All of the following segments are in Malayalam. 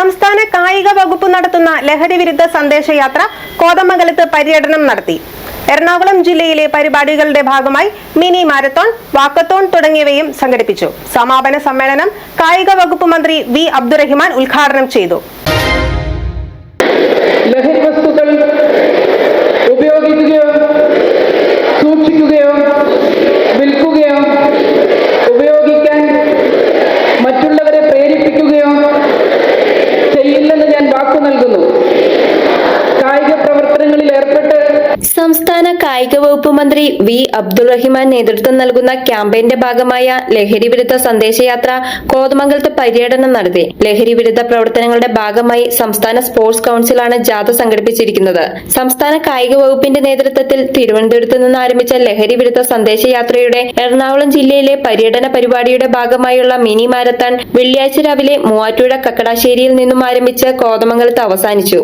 സംസ്ഥാന കായിക വകുപ്പ് നടത്തുന്ന ലഹരി വിരുദ്ധ സന്ദേശയാത്ര കോതമംഗലത്ത് പര്യടനം നടത്തി. എറണാകുളം ജില്ലയിലെ പരിപാടികളുടെ ഭാഗമായി മിനി മാരത്തോൺ വാക്കത്തോൺ തുടങ്ങിയവയും സംഘടിപ്പിച്ചു. സമാപന സമ്മേളനം കായിക വകുപ്പ് മന്ത്രി വി അബ്ദുറഹിമാൻ ഉദ്ഘാടനം ചെയ്തു. ലഹരി സംസ്ഥാന കായിക വകുപ്പ് മന്ത്രി വി അബ്ദുൾ റഹിമാൻ നേതൃത്വം നൽകുന്ന ക്യാമ്പയിന്റെ ഭാഗമായ ലഹരി വിരുദ്ധ സന്ദേശയാത്ര കോതമംഗലത്ത് പര്യടനം നടത്തി. ലഹരി വിരുദ്ധ പ്രവർത്തനങ്ങളുടെ ഭാഗമായി സംസ്ഥാന സ്പോർട്സ് കൌൺസിലാണ് ജാഥ സംഘടിപ്പിച്ചിരിക്കുന്നത്. സംസ്ഥാന കായിക വകുപ്പിന്റെ നേതൃത്വത്തിൽ തിരുവനന്തപുരത്ത് നിന്ന് ആരംഭിച്ച ലഹരി വിരുദ്ധ സന്ദേശയാത്രയുടെ എറണാകുളം ജില്ലയിലെ പര്യടന പരിപാടിയുടെ ഭാഗമായുള്ള മിനി മാരത്തൺ വെള്ളിയാഴ്ച രാവിലെ മൂവാറ്റുപുഴ കക്കടാശ്ശേരിയിൽ നിന്നും ആരംഭിച്ച് കോതമംഗലത്ത് അവസാനിച്ചു.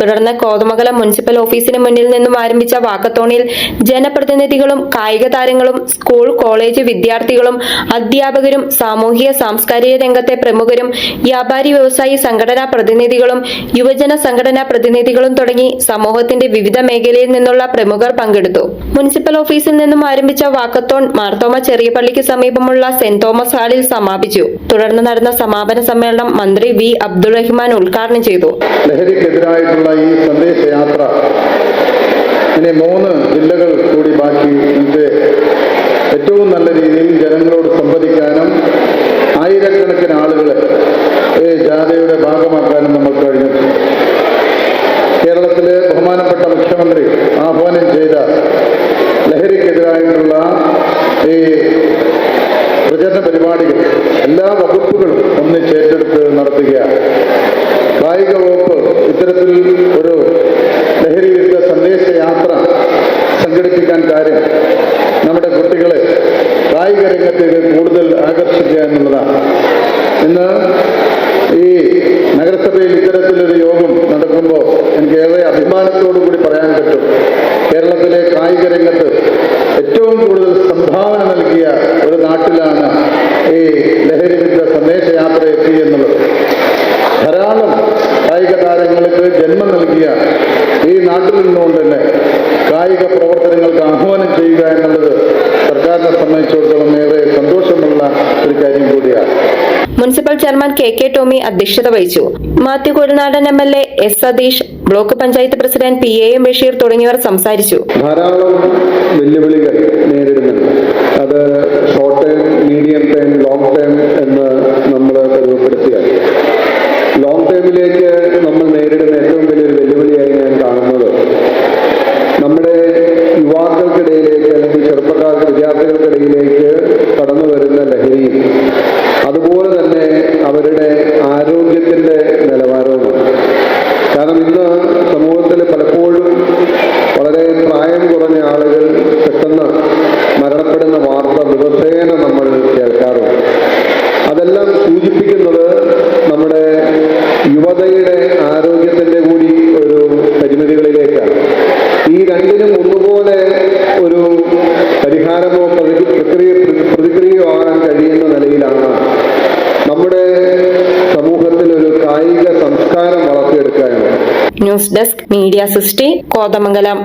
തുടർന്ന് കോതമംഗലം മുനിസിപ്പൽ ഓഫീസിന് മുന്നിൽ നിന്നും ആരംഭിച്ച വാക്കത്തോണിൽ ജനപ്രതിനിധികളും കായിക താരങ്ങളും സ്കൂൾ കോളേജ് വിദ്യാർത്ഥികളും അധ്യാപകരും സാമൂഹിക സാംസ്കാരിക രംഗത്തെ പ്രമുഖരും വ്യാപാരി വ്യവസായി സംഘടനാ പ്രതിനിധികളും യുവജന സംഘടനാ പ്രതിനിധികളും തുടങ്ങി സമൂഹത്തിന്റെ വിവിധ മേഖലയിൽ നിന്നുള്ള പ്രമുഖർ പങ്കെടുത്തു. മുനിസിപ്പൽ ഓഫീസിൽ നിന്നും ആരംഭിച്ച വാക്കത്തോൺ മാർത്തോമ ചെറിയ പള്ളിക്ക് സമീപമുള്ള സെന്റ് തോമസ് ഹാളിൽ സമാപിച്ചു. തുടർന്ന് നടന്ന സമാപന സമ്മേളനം മന്ത്രി വി അബ്ദുൾ റഹ്മാൻ ഉദ്ഘാടനം ചെയ്തു. ലഹരിക്കെതിരായിട്ടുള്ള ഈ സന്ദേശയാത്ര ഇനി മൂന്ന് ജില്ലകൾ കൂടി ബാക്കി ഇത് ഏറ്റവും നല്ല രീതിയിൽ ജനങ്ങളോട് സംവദിക്കാനും ആയിരക്കണക്കിന് ആളുകളെ ഈ ജാഥയുടെ ഭാഗമാക്കാനും നമ്മൾ കഴിഞ്ഞു. കേരളത്തിലെ ബഹുമാനപ്പെട്ട മുഖ്യമന്ത്രി ആഹ്വാനം ചെയ്ത ലഹരിക്കെതിരായിട്ടുള്ള ഈ പ്രചരണ പരിപാടികൾ എല്ലാ വകുപ്പുകളും ഒന്നിച്ചേറ്റെടുത്ത് നടത്തുകയാണ്. കാര്യം നമ്മുടെ കുട്ടികളെ കായിക രംഗത്തേക്ക് കൂടുതൽ ആകർഷിക്കുക എന്നുള്ളതാണ്. ഇന്ന് ഈ നഗരസഭയിൽ ഇത്തരത്തിലൊരു യോഗം നടക്കുമ്പോൾ എനിക്ക് ഏറെ അഭിമാനത്തോടു കൂടി പറയാൻ പറ്റും. കേരളത്തിലെ കായിക രംഗത്ത് ഏറ്റവും കൂടുതൽ സംഭാവന നൽകിയ ഒരു നാട്ടിലാണ് ഈ ലഹരി വിരുദ്ധ സന്ദേശയാത്ര എത്തി എന്നുള്ളത് ധാരാളം കായിക താരങ്ങൾക്ക് ജന്മം നൽകിയ ഈ നാട്ടിൽ നിന്നുകൊണ്ട് തന്നെ കായിക പ്രവർത്തനങ്ങൾക്ക് ആഹ്വാനം ചെയ്യുക എന്നുള്ളത് സർക്കാരിനെ സംബന്ധിച്ചിടത്തോളം ഏറെ സന്തോഷമുള്ള ഒരു കാര്യം കൂടിയാണ്. Municipal chairman K K Tomy അധ്യക്ഷത വഹിച്ചു. Mathew Kuzhalnadan M L A S Satheesh block panchayat president P A M Basheer തുടങ്ങിയവർ സംസാരിച്ചു. ധാരാളം വെല്ലുവിളികൾ നേരിടുന്നുണ്ട്. അത് short term medium term long term എന്ന് നമ്മൾ പരിമപ്പെടുത്തിയാൽ ലോങ് ടേമിലേക്ക് നമ്മൾ നേരിടുന്ന ഏറ്റവും വലിയൊരു വെല്ലുവിളിയായി ഇന്ന് സമൂഹത്തിൽ പലപ്പോഴും വളരെ പ്രായം കുറഞ്ഞ ആളുകൾ പെട്ടെന്ന് മരണപ്പെടുന്ന വാർത്ത ദിവസേന നമ്മൾ കേൾക്കാറുണ്ട്. അതെല്ലാം സൂചിപ്പിക്കുന്നത് നമ്മുടെ യുവതയുടെ ആരോഗ്യത്തിന്റെ കൂടി ഒരു പരിമിതികളിലേക്കാണ്. ഈ രണ്ടിനും ഒന്നുപോലെ ഒരു പരിഹാരമോ പ്രക്രിയ പ്രതിക്രിയയോ ആകാൻ കഴിയുന്ന നിലയിലാണ് നമ്മുടെ സമൂഹത്തിൽ ഒരു കായിക സംസ്കാരം വളർത്തിയെടുക്കുക എന്നുള്ളത് news desk media sixty Kothamangalam